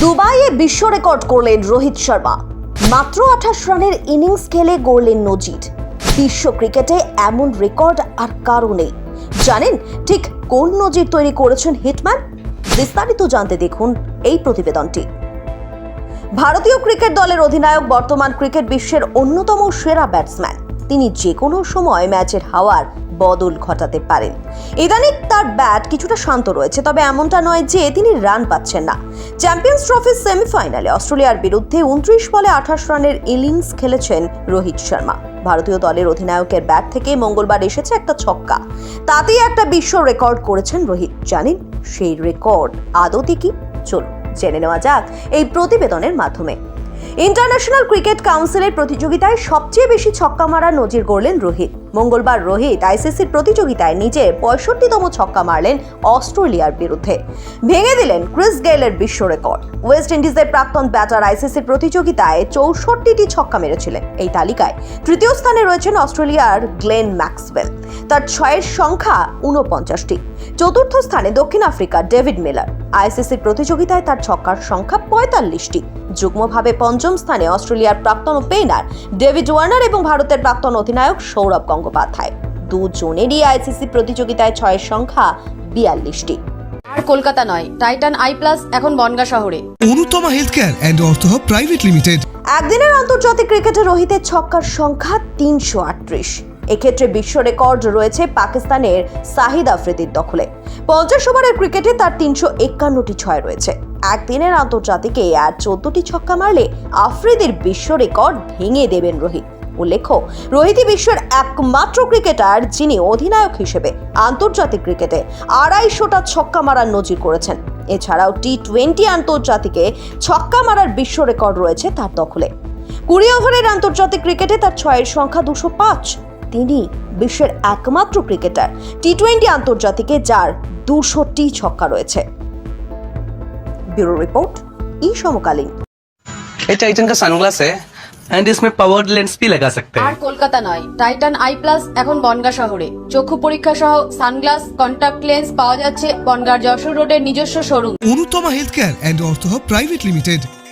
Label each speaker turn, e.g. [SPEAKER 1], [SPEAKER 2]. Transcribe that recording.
[SPEAKER 1] দুবাইয়ে বিশ্ব রেকর্ড করলেন রোহিত শর্মা। মাত্র আঠাশ রানের ইনিংস খেলে গড়লেন নজির। বিশ্ব ক্রিকেটে এমন রেকর্ড আর কারও নেই। জানেন ঠিক কোন নজির তৈরি করেছেন হিটম্যান? বিস্তারিত জানতে দেখুন এই প্রতিবেদনটি। ভারতীয় ক্রিকেট দলের অধিনায়ক, বর্তমান ক্রিকেট বিশ্বের অন্যতম সেরা ব্যাটসম্যান। তিনি যে কোনো সময় ম্যাচের হাওয়ার বদল ঘটাতে পারেন। ইদানিং তার ব্যাট কিছুটা শান্ত রয়েছে, তবে এমনটা নয় যে তিনি রান পাচ্ছেন না। চ্যাম্পিয়ন্স ট্রফির সেমিফাইনালে অস্ট্রেলিয়ার বিরুদ্ধে উনত্রিশ বলে আঠাশ রানের ইনিংস খেলেছেন রোহিত শর্মা। ভারতীয় দলের অধিনায়কের ব্যাট থেকে মঙ্গলবার এসেছে একটা ছক্কা। তাতেই একটা বিশ্ব রেকর্ড করেছেন রোহিত। জানেন সেই রেকর্ড আদতে কি? চলুন, জেনে নেওয়া যাক এই প্রতিবেদনের মাধ্যমে। ইন্টারন্যাশনাল ক্রিকেট কাউন্সিলের প্রতিযোগিতায় সবচেয়ে বেশি ছক্কা মারা নজির গড়লেন রোহিত। মঙ্গলবার রোহিত আইসিসির প্রতিযোগিতায় নিজের পঁয়ষট্টিতম ছক্কা মারলেন অস্ট্রেলিয়ার বিরুদ্ধে। ভেঙে দিলেন ক্রিস গেইলের বিশ্ব রেকর্ড। ওয়েস্ট ইন্ডিজের প্রাক্তন ব্যাটার আইসিসির প্রতিযোগিতায় চৌষট্টিটি ছক্কা মেরেছিলেন। এই তালিকায় তৃতীয় স্থানে রয়েছেন অস্ট্রেলিয়ার গ্লেন ম্যাক্সওয়েল। তার ছয়ের সংখ্যা উনপঞ্চাশটি চতুর্থ স্থানে দক্ষিণ আফ্রিকার ডেভিড মিলার। আইসিসির প্রতিযোগিতায় তার ছক্কার সংখ্যা পঁয়তাল্লিশটি। যুগ্মভাবে পঞ্চম স্থানে অস্ট্রেলিয়ার প্রাক্তন ওপেনার ডেভিড ওয়ার্নার এবং ভারতের প্রাক্তন অধিনায়ক সৌরভ গঙ্গোপাধ্যায়। দুজনেরই আইসিসি প্রতিযোগিতায় ছয়ের সংখ্যা বিয়াল্লিশটি।
[SPEAKER 2] আর কলকাতা নয় টাইটান আই প্লাস এখন বনগা শহরে।
[SPEAKER 3] Anutama health care and ortho private limited.
[SPEAKER 1] একদিনের আন্তর্জাতিক ক্রিকেটে রোহিতের ছক্কার সংখ্যা তিনশো আটত্রিশ। এক্ষেত্রে বিশ্ব রেকর্ড রয়েছে পাকিস্তানের সাহিদ আফ্রিদির দখলে। পঞ্চাশ ওভারের ক্রিকেটে তার তিনশো একান্নটি ছয় রয়েছে। একদিনের আন্তর্জাতিকে আর চোদ্দটি ছক্কা মারলে আফ্রিদির বিশ্ব রেকর্ড ভেঙে দেবেন রোহিত। উল্লেখ্য, রোহিতই বিশ্বের একমাত্র ক্রিকেটার যিনি অধিনায়ক হিসেবে আন্তর্জাতিক ক্রিকেটে আড়াইশোটা ছক্কা মারার নজির করেছেন। এছাড়াও টি টোয়েন্টি আন্তর্জাতিকে ছক্কা মারার বিশ্ব রেকর্ড রয়েছে তার দখলে। কুড়ি ওভারের আন্তর্জাতিক ক্রিকেটে তার ছয়ের সংখ্যা দুশো পাঁচ। তিনি বিশ্বের একমাত্র ক্রিকেটার টি টোয়েন্টি আন্তর্জাতিকে যার দুশোটি ছক্কা রয়েছে ব্যুরো রিপোর্ট ই সমকালীন
[SPEAKER 4] ये टाइटन का सनग्लास है एंड इसमें पावर्ड लेंस भी लगा सकते
[SPEAKER 2] আর
[SPEAKER 4] हैं
[SPEAKER 2] কলকাতা নয় টাইটান আই প্লাস এখন বনগা শহরে চক্ষু পরীক্ষা সহ সানগ্লাস কন্টাক্ট লেন্স পাওয়া যাচ্ছে বনগার যশোর রোডের নিজস্ব showroom
[SPEAKER 3] Anutama health care and অর্থ প্রাইভেট লিমিটেড